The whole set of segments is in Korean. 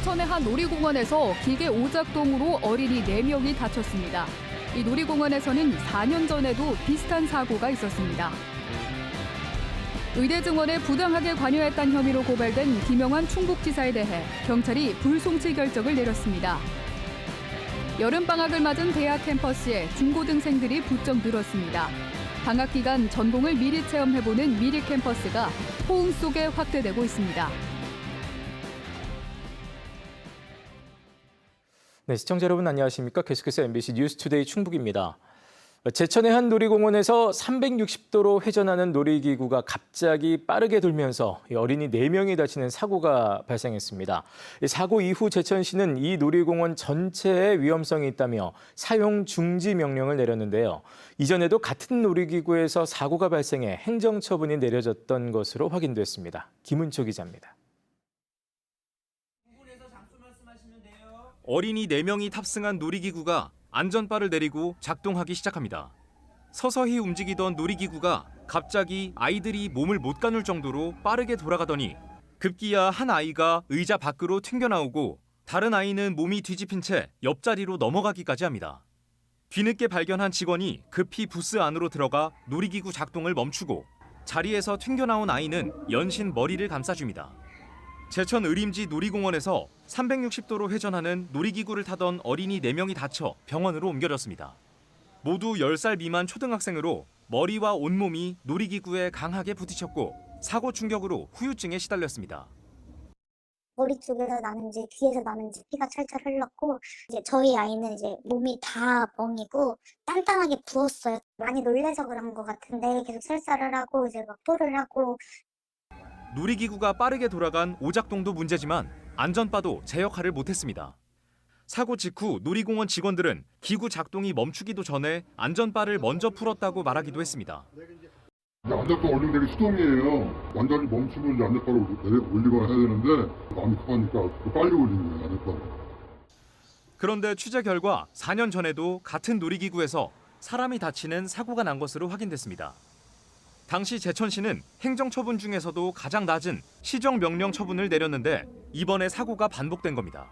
제천의 한 놀이공원에서 기계 오작동으로 어린이 4명이 다쳤습니다. 이 놀이공원에서는 4년 전에도 비슷한 사고가 있었습니다. 의대 증원에 부당하게 관여했다는 혐의로 고발된 김영환 충북지사에 대해 경찰이 불송치 결정을 내렸습니다. 여름방학을 맞은 대학 캠퍼스에 중고등생들이 부쩍 늘었습니다. 방학 기간 전공을 미리 체험해보는 미리 캠퍼스가 호응 속에 확대되고 있습니다. 네, 시청자 여러분 안녕하십니까? 계속해서 MBC 뉴스투데이 충북입니다. 제천의 한 놀이공원에서 360도로 회전하는 놀이기구가 갑자기 빠르게 돌면서 이 어린이 4명이 다치는 사고가 발생했습니다. 이 사고 이후 제천시는 이 놀이공원 전체에 위험성이 있다며 사용 중지 명령을 내렸는데요. 이전에도 같은 놀이기구에서 사고가 발생해 행정처분이 내려졌던 것으로 확인됐습니다. 김은초 기자입니다. 어린이 4명이 탑승한 놀이기구가 안전바를 내리고 작동하기 시작합니다. 서서히 움직이던 놀이기구가 갑자기 아이들이 몸을 못 가눌 정도로 빠르게 돌아가더니 급기야 한 아이가 의자 밖으로 튕겨나오고 다른 아이는 몸이 뒤집힌 채 옆자리로 넘어가기까지 합니다. 뒤늦게 발견한 직원이 급히 부스 안으로 들어가 놀이기구 작동을 멈추고 자리에서 튕겨나온 아이는 연신 머리를 감싸줍니다. 제천 의림지 놀이공원에서 360도로 회전하는 놀이기구를 타던 어린이 4명이 다쳐 병원으로 옮겨졌습니다. 모두 10살 미만 초등학생으로 머리와 온몸이 놀이기구에 강하게 부딪혔고 사고 충격으로 후유증에 시달렸습니다. 머리 쪽에서 나는지 귀에서 나는지 피가 철철 흘렀고 이제 저희 아이는 이제 몸이 다 멍이고 단단하게 부었어요. 많이 놀래서 그런 것 같은데 계속 설사를 하고 이제 막 토를 하고 놀이기구가 빠르게 돌아간 오작동도 문제지만 안전바도 제 역할을 못했습니다. 사고 직후 놀이공원 직원들은 기구 작동이 멈추기도 전에 안전바를 먼저 풀었다고 말하기도 했습니다. 안전바 올리면 되게 수동이에요. 완전히 이제 안전바를 올리거나 해야 되는데 마음이 급하니까 그 빨리 올리는 거예요, 안전바를. 그런데 취재 결과 4년 전에도 같은 놀이기구에서 사람이 다치는 사고가 난 것으로 확인됐습니다. 당시 제천시는 행정처분 중에서도 가장 낮은 시정명령 처분을 내렸는데 이번에 사고가 반복된 겁니다.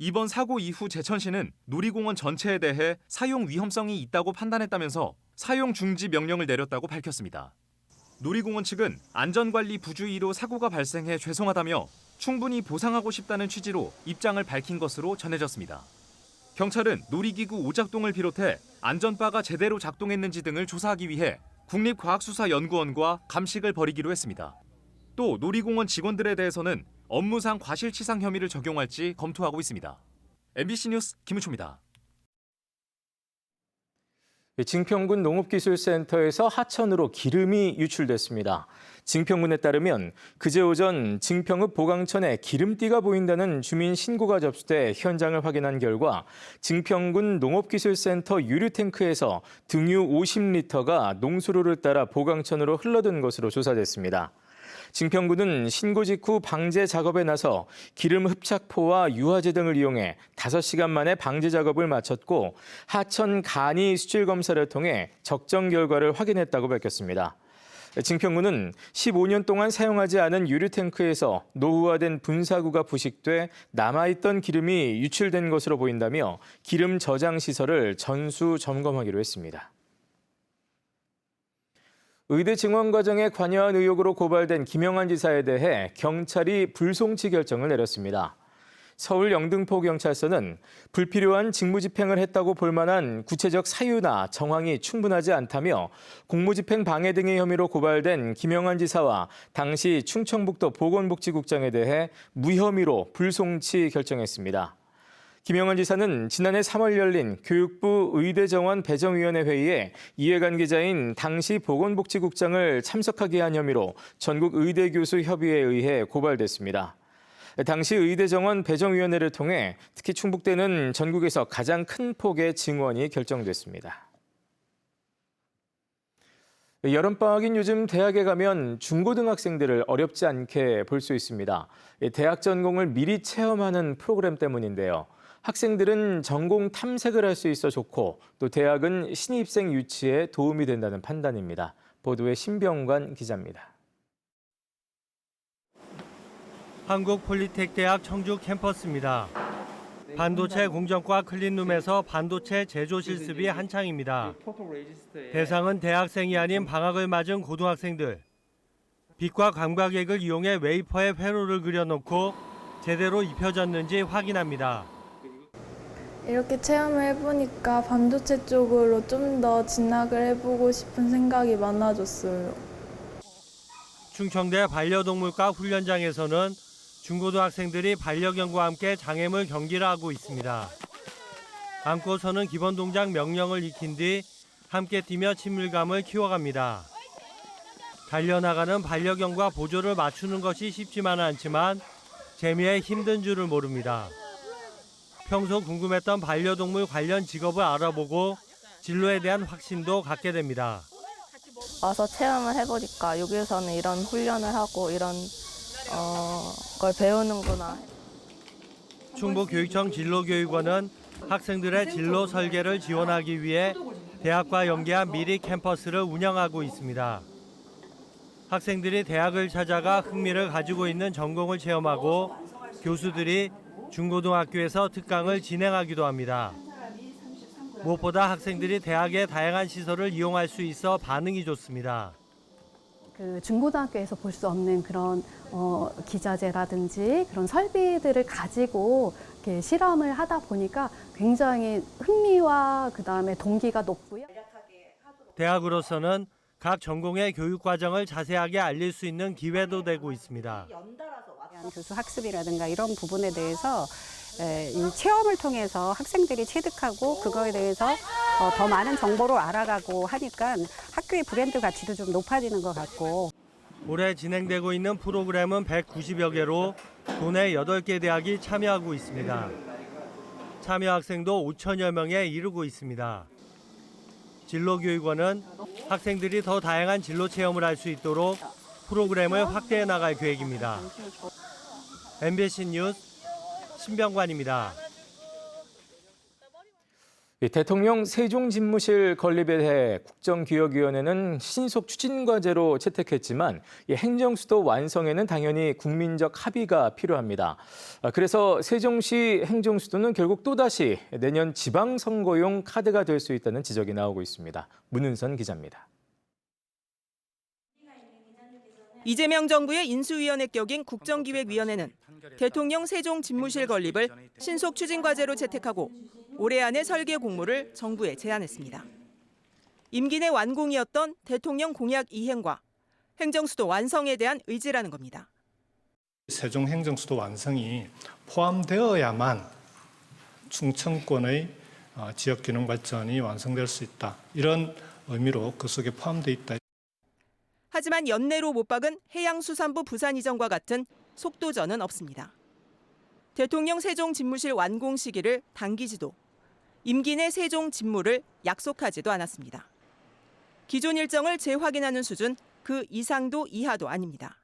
이번 사고 이후 제천시는 놀이공원 전체에 대해 사용 위험성이 있다고 판단했다면서 사용 중지 명령을 내렸다고 밝혔습니다. 놀이공원 측은 안전관리 부주의로 사고가 발생해 죄송하다며 충분히 보상하고 싶다는 취지로 입장을 밝힌 것으로 전해졌습니다. 경찰은 놀이기구 오작동을 비롯해 안전바가 제대로 작동했는지 등을 조사하기 위해 국립과학수사연구원과 감식을 벌이기로 했습니다. 또 놀이공원 직원들에 대해서는 업무상 과실치상 혐의를 적용할지 검토하고 있습니다. MBC 뉴스 김은초입니다. 증평군 농업기술센터에서 하천으로 기름이 유출됐습니다. 증평군에 따르면 그제 오전 증평읍 보강천에 기름띠가 보인다는 주민 신고가 접수돼 현장을 확인한 결과 증평군 농업기술센터 유류탱크에서 등유 50리터가 농수로를 따라 보강천으로 흘러든 것으로 조사됐습니다. 증평군은 신고 직후 방제 작업에 나서 기름 흡착포와 유화제 등을 이용해 5시간 만에 방제 작업을 마쳤고 하천 간이 수질 검사를 통해 적정 결과를 확인했다고 밝혔습니다. 증평군은 15년 동안 사용하지 않은 유류탱크에서 노후화된 분사구가 부식돼 남아있던 기름이 유출된 것으로 보인다며 기름 저장 시설을 전수 점검하기로 했습니다. 의대 증원 과정에 관여한 의혹으로 고발된 김영환 지사에 대해 경찰이 불송치 결정을 내렸습니다. 서울 영등포 경찰서는 불필요한 직무집행을 했다고 볼 만한 구체적 사유나 정황이 충분하지 않다며 공무집행 방해 등의 혐의로 고발된 김영환 지사와 당시 충청북도 보건복지국장에 대해 무혐의로 불송치 결정했습니다. 김영환 지사는 지난해 3월 열린 교육부 의대정원 배정위원회 회의에 이해관계자인 당시 보건복지국장을 참석하게 한 혐의로 전국 의대교수 협의회에 의해 고발됐습니다. 당시 의대 정원 배정위원회를 통해 특히 충북대는 전국에서 가장 큰 폭의 증원이 결정됐습니다. 여름방학인 요즘 대학에 가면 중고등학생들을 어렵지 않게 볼 수 있습니다. 대학 전공을 미리 체험하는 프로그램 때문인데요. 학생들은 전공 탐색을 할 수 있어 좋고 또 대학은 신입생 유치에 도움이 된다는 판단입니다. 보도에 신병관 기자입니다. 한국 폴리텍 대학 청주 캠퍼스입니다. 반도체 공정과 클린룸에서 반도체 제조 실습이 한창입니다. 대상은 대학생이 아닌 방학을 맞은 고등학생들. 빛과 감각액을 이용해 웨이퍼에 회로를 그려놓고 제대로 입혀졌는지 확인합니다. 이렇게 체험을 해보니까 반도체 쪽으로 좀 더 진학을 해보고 싶은 생각이 많아졌어요. 충청대 반려동물과 훈련장에서는 중고등학생들이 반려견과 함께 장애물 경기를 하고 있습니다. 안고서는 기본 동작 명령을 익힌 뒤 함께 뛰며 친밀감을 키워갑니다. 달려나가는 반려견과 보조를 맞추는 것이 쉽지만은 않지만 재미에 힘든 줄을 모릅니다. 평소 궁금했던 반려동물 관련 직업을 알아보고 진로에 대한 확신도 갖게 됩니다. 와서 체험을 해보니까 여기에서는 이런 훈련을 하고 이런 어, 걸 배우는구나. 충북교육청 진로교육원은 학생들의 진로 설계를 지원하기 위해 대학과 연계한 미리 캠퍼스를 운영하고 있습니다. 학생들이 대학을 찾아가 흥미를 가지고 있는 전공을 체험하고 교수들이 중고등학교에서 특강을 진행하기도 합니다. 무엇보다 학생들이 대학의 다양한 시설을 이용할 수 있어 반응이 좋습니다. 그 중고등학교에서 볼 수 없는 그런 어, 기자재라든지 그런 설비들을 가지고 이렇게 실험을 하다 보니까 굉장히 흥미와 그 다음에 동기가 높고요. 대학으로서는 각 전공의 교육 과정을 자세하게 알릴 수 있는 기회도 되고 있습니다. 교수 학습이라든가 이런 부분에 대해서 에, 이 체험을 통해서 학생들이 체득하고 그거에 대해서 어, 더 많은 정보를 알아가고 하니까 학교의 브랜드 가치도 좀 높아지는 것 같고 올해 진행되고 있는 프로그램은 190여 개로 도내 8개 대학이 참여하고 있습니다. 참여 학생도 5천여 명에 이르고 있습니다. 진로교육원은 학생들이 더 다양한 진로 체험을 할 수 있도록 프로그램을 확대해 나갈 계획입니다. MBC 뉴스 신병관입니다. 이 대통령 세종집무실 건립에 대해 국정기획위원회는 신속 추진 과제로 채택했지만 이 행정수도 완성에는 당연히 국민적 합의가 필요합니다. 아, 그래서 세종시 행정수도는 결국 또다시 내년 지방선거용 카드가 될 수 있다는 지적이 나오고 있습니다. 문은선 기자입니다. 이재명 정부의 인수위원회 격인 국정기획위원회는 대통령 세종 집무실 건립을 신속 추진 과제로 채택하고 올해 안에 설계 공모를 정부에 제안했습니다. 임기 내 완공이었던 대통령 공약 이행과 행정수도 완성에 대한 의지라는 겁니다. 세종 행정수도 완성이 포함되어야만 충청권의 어, 지역 균형 발전이 완성될 수 있다. 이런 의미로 그 속에 포함되어 있다. 하지만 연내로 못 박은 해양수산부 부산 이전과 같은 속도전은 없습니다. 대통령 세종 집무실 완공 시기를 당기지도 임기 내 세종 집무를 약속하지도 않았습니다. 기존 일정을 재확인하는 수준 그 이상도 이하도 아닙니다.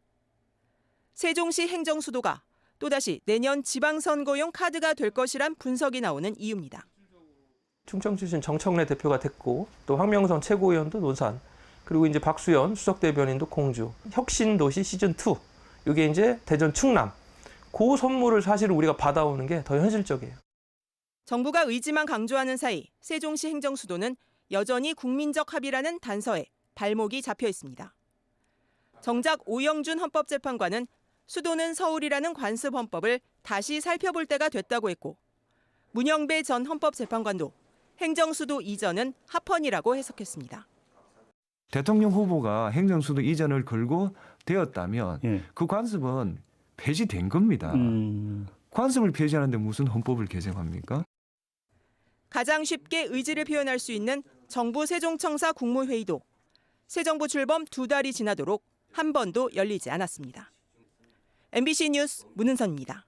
세종시 행정수도가 또다시 내년 지방선거용 카드가 될 것이란 분석이 나오는 이유입니다. 충청 출신 정청래 대표가 됐고 또 황명선 최고위원도 논산 그리고 이제 박수현 수석 대변인도 공주 혁신 도시 시즌 2 이게 이제 대전 충남 그 선물을 사실 우리가 받아오는 게 더 현실적이에요. 정부가 의지만 강조하는 사이 세종시 행정수도는 여전히 국민적 합의라는 단서에 발목이 잡혀 있습니다. 정작 오영준 헌법재판관은 수도는 서울이라는 관습 헌법을 다시 살펴볼 때가 됐다고 했고 문영배 전 헌법재판관도 행정수도 이전은 합헌이라고 해석했습니다. 대통령 후보가 행정수도 이전을 걸고 되었다면 예. 그 관습은 폐지된 겁니다. 음. 관습을 폐지하는데 무슨 헌법을 개정합니까? 가장 쉽게 의지를 표현할 수 있는 정부 세종청사 국무회의도 새 정부 출범 두 달이 지나도록 한 번도 열리지 않았습니다. MBC 뉴스 문은선입니다.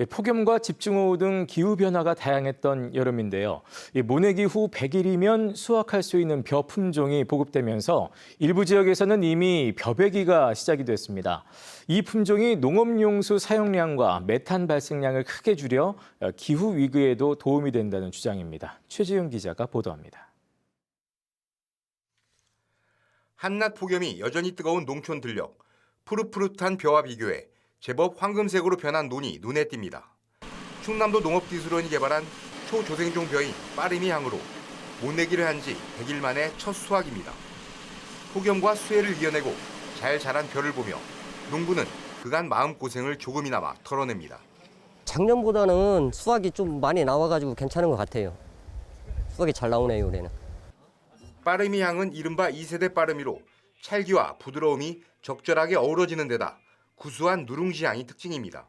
예, 폭염과 집중호우 등 기후 변화가 다양했던 여름인데요. 이 모내기 후 100일이면 수확할 수 있는 벼 품종이 보급되면서 일부 지역에서는 이미 벼베기가 시작이 됐습니다. 이 품종이 농업용수 사용량과 메탄 발생량을 크게 줄여 기후 위기에도 도움이 된다는 주장입니다. 최지윤 기자가 보도합니다. 한낮 폭염이 여전히 뜨거운 농촌 들녘. 푸릇푸릇한 벼와 비교해 제법 황금색으로 변한 논이 눈에 띕니다. 충남도 농업기술원이 개발한 초조생종 벼인 빠름이 향으로 못내기를 한 지 100일 만에 첫 수확입니다. 폭염과 수해를 이겨내고 잘 자란 벼를 보며 농부는 그간 마음고생을 조금이나마 털어냅니다. 작년보다는 수확이 좀 많이 나와가지고 괜찮은 것 같아요. 수확이 잘 나오네요, 올해는. 빠름이 향은 이른바 2세대 빠름이로 찰기와 부드러움이 적절하게 어우러지는 데다 구수한 누룽지 향이 특징입니다.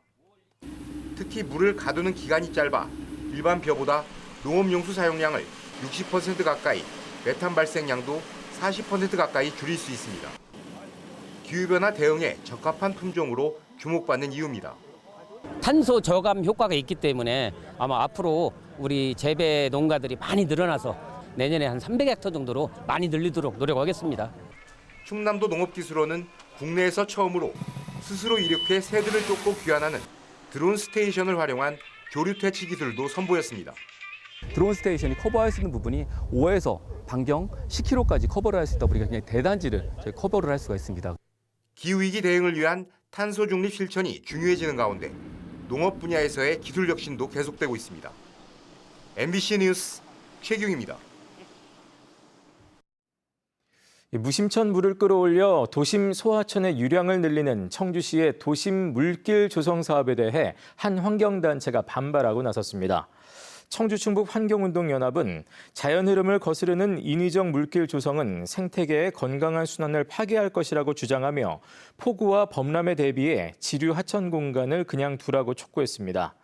특히 물을 가두는 기간이 짧아 일반 벼보다 농업용수 사용량을 60% 가까이, 메탄 발생량도 40% 가까이 줄일 수 있습니다. 기후변화 대응에 적합한 품종으로 주목받는 이유입니다. 탄소 저감 효과가 있기 때문에 아마 앞으로 우리 재배 농가들이 많이 늘어나서 내년에 한 300헥터 정도로 많이 늘리도록 노력하겠습니다. 충남도 농업기술원은 국내에서 처음으로 스스로 이륙해 새들을 쫓고 귀환하는 드론 스테이션을 활용한 교류 퇴치 기술도 선보였습니다. 드론 스테이션이 커버할 수 있는 부분이 5에서 반경 10km까지 커버를 할 수 있다 보니까 그냥 대단지를 커버를 할 수가 있습니다. 기후위기 대응을 위한 탄소 중립 실천이 중요해지는 가운데 농업 분야에서의 기술 혁신도 계속되고 있습니다. MBC 뉴스 최경입니다. 무심천 물을 끌어올려 도심 소하천의 유량을 늘리는 청주시의 도심 물길 조성 사업에 대해 한 환경단체가 반발하고 나섰습니다. 청주 충북 환경운동연합은 자연 흐름을 거스르는 인위적 물길 조성은 생태계의 건강한 순환을 파괴할 것이라고 주장하며 폭우와 범람에 대비해 지류 하천 공간을 그냥 두라고 촉구했습니다.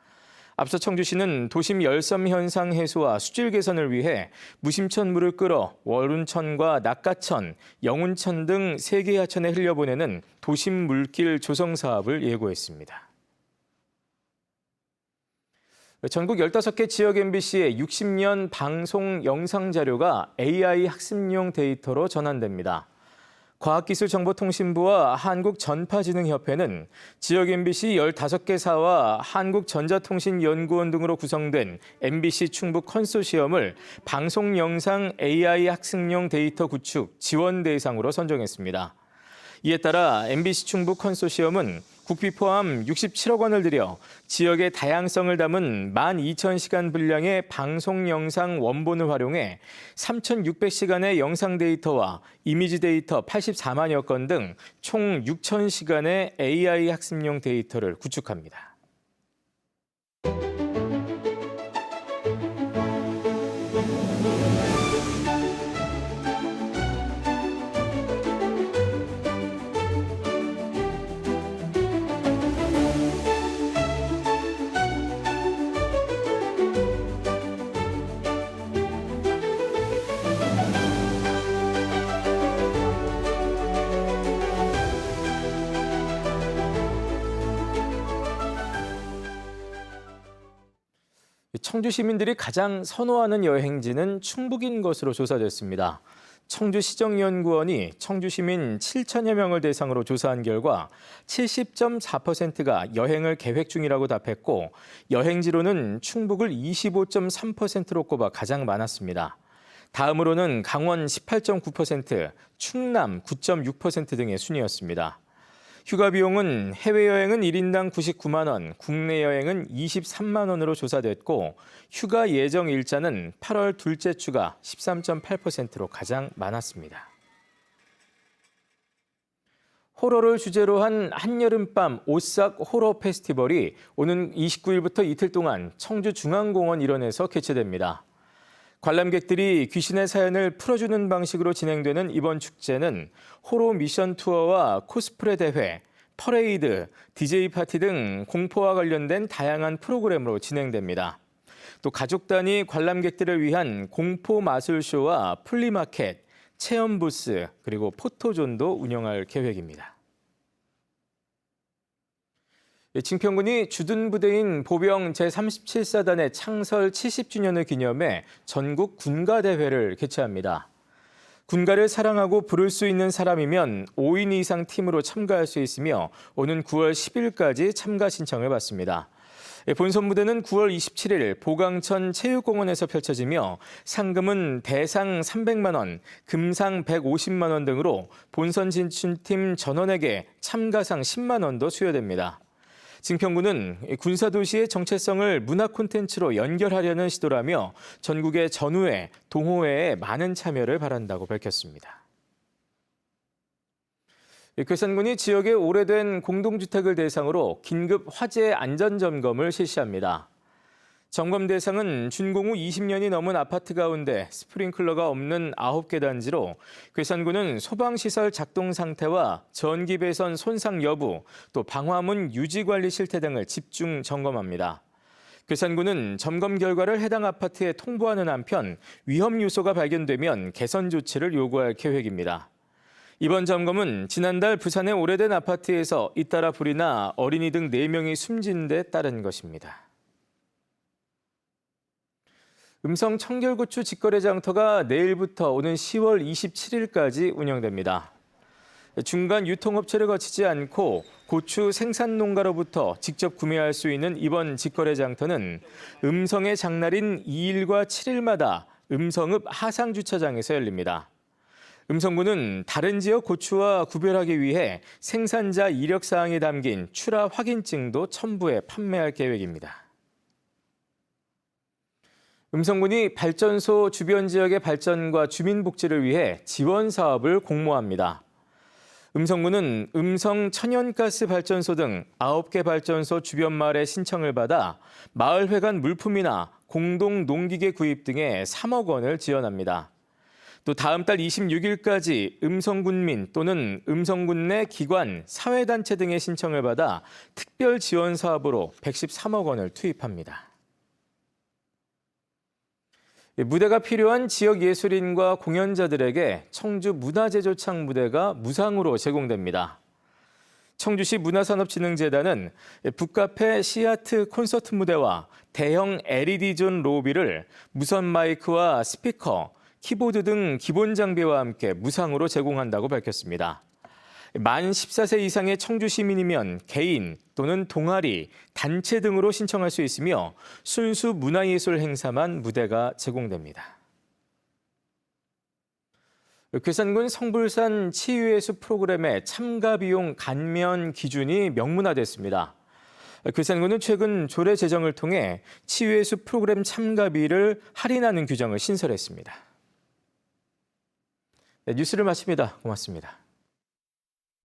앞서 청주시는 도심 열섬 현상 해소와 수질 개선을 위해 무심천 물을 끌어 월운천과 낙가천, 영운천 등 세 개 하천에 흘려보내는 도심 물길 조성 사업을 예고했습니다. 전국 15개 지역 MBC의 60년 방송 영상 자료가 AI 학습용 데이터로 전환됩니다. 과학기술정보통신부와 한국전파진흥협회는 지역 MBC 15개 사와 한국전자통신연구원 등으로 구성된 MBC 충북 컨소시엄을 방송 영상 AI 학습용 데이터 구축 지원 대상으로 선정했습니다. 이에 따라 MBC 충북 컨소시엄은 국비 포함 67억 원을 들여 지역의 다양성을 담은 12,000시간 분량의 방송 영상 원본을 활용해 3,600시간의 영상 데이터와 이미지 데이터 84만여 건 등 총 6,000시간의 AI 학습용 데이터를 구축합니다. 청주 시민들이 가장 선호하는 여행지는 충북인 것으로 조사됐습니다. 청주시정연구원이 청주 시민 7천여 명을 대상으로 조사한 결과 70.4%가 여행을 계획 중이라고 답했고 여행지로는 충북을 25.3%로 꼽아 가장 많았습니다. 다음으로는 강원 18.9%, 충남 9.6% 등의 순이었습니다. 휴가 비용은 해외여행은 1인당 99만 원, 국내 여행은 23만 원으로 조사됐고 휴가 예정 일자는 8월 둘째 주가 13.8%로 가장 많았습니다. 호러를 주제로 한 한여름밤 오싹 호러 페스티벌이 오는 29일부터 이틀 동안 청주 중앙공원 일원에서 개최됩니다. 관람객들이 귀신의 사연을 풀어주는 방식으로 진행되는 이번 축제는 호로 미션 투어와 코스프레 대회, 퍼레이드, DJ 파티 등 공포와 관련된 다양한 프로그램으로 진행됩니다. 또 가족 단위 관람객들을 위한 공포 마술쇼와 플리마켓, 체험 부스, 그리고 포토존도 운영할 계획입니다. 징평군이 주둔 부대인 보병 제37사단의 창설 70주년을 기념해 전국 군가 대회를 개최합니다. 군가를 사랑하고 부를 수 있는 사람이면 5인 이상 팀으로 참가할 수 있으며 오는 9월 10일까지 참가 신청을 받습니다. 예, 본선 무대는 9월 27일 보강천 체육공원에서 펼쳐지며 상금은 대상 300만 원, 금상 150만 원 등으로 본선 진출팀 전원에게 참가상 10만 원도 수여됩니다. 증평군은 군사도시의 정체성을 문화 콘텐츠로 연결하려는 시도라며 전국의 전우회, 동호회에 많은 참여를 바란다고 밝혔습니다. 괴산군이 지역의 오래된 공동주택을 대상으로 긴급 화재 안전 점검을 실시합니다. 점검 대상은 준공 후 20년이 넘은 아파트 가운데 스프링클러가 없는 9개 단지로 괴산군은 소방시설 작동 상태와 전기 배선 손상 여부, 또 방화문 유지 관리 실태 등을 집중 점검합니다. 괴산군은 점검 결과를 해당 아파트에 통보하는 한편 위험 요소가 발견되면 개선 조치를 요구할 계획입니다. 이번 점검은 지난달 부산의 오래된 아파트에서 잇따라 불이 나 어린이 등 4명이 숨진 데 따른 것입니다. 음성 청결고추 직거래 장터가 내일부터 오는 10월 27일까지 운영됩니다. 중간 유통업체를 거치지 않고 고추 생산 농가로부터 직접 구매할 수 있는 이번 직거래 장터는 음성의 장날인 2일과 7일마다 음성읍 하상 주차장에서 열립니다. 음성군은 다른 지역 고추와 구별하기 위해 생산자 이력 사항이 담긴 출하 확인증도 첨부해 판매할 계획입니다. 음성군이 발전소 주변 지역의 발전과 주민 복지를 위해 지원 사업을 공모합니다. 음성군은 음성 천연가스 발전소 등 9개 발전소 주변 마을의 신청을 받아 마을회관 물품이나 공동 농기계 구입 등에 3억 원을 지원합니다. 또 다음 달 26일까지 음성군민 또는 음성군 내 기관, 사회단체 등의 신청을 받아 특별 지원 사업으로 113억 원을 투입합니다. 무대가 필요한 지역 예술인과 공연자들에게 청주 문화제조창 무대가 무상으로 제공됩니다. 청주시 문화산업진흥재단은 북카페 시아트 콘서트 무대와 대형 LED존 로비를 무선 마이크와 스피커, 키보드 등 기본 장비와 함께 무상으로 제공한다고 밝혔습니다. 만 14세 이상의 청주 시민이면 개인 또는 동아리, 단체 등으로 신청할 수 있으며 순수 문화예술 행사만 무대가 제공됩니다. 괴산군 성불산 치유의 숲 프로그램의 참가 비용 감면 기준이 명문화됐습니다. 괴산군은 최근 조례 제정을 통해 치유의 숲 프로그램 참가비를 할인하는 규정을 신설했습니다. 네, 뉴스를 마칩니다. 고맙습니다.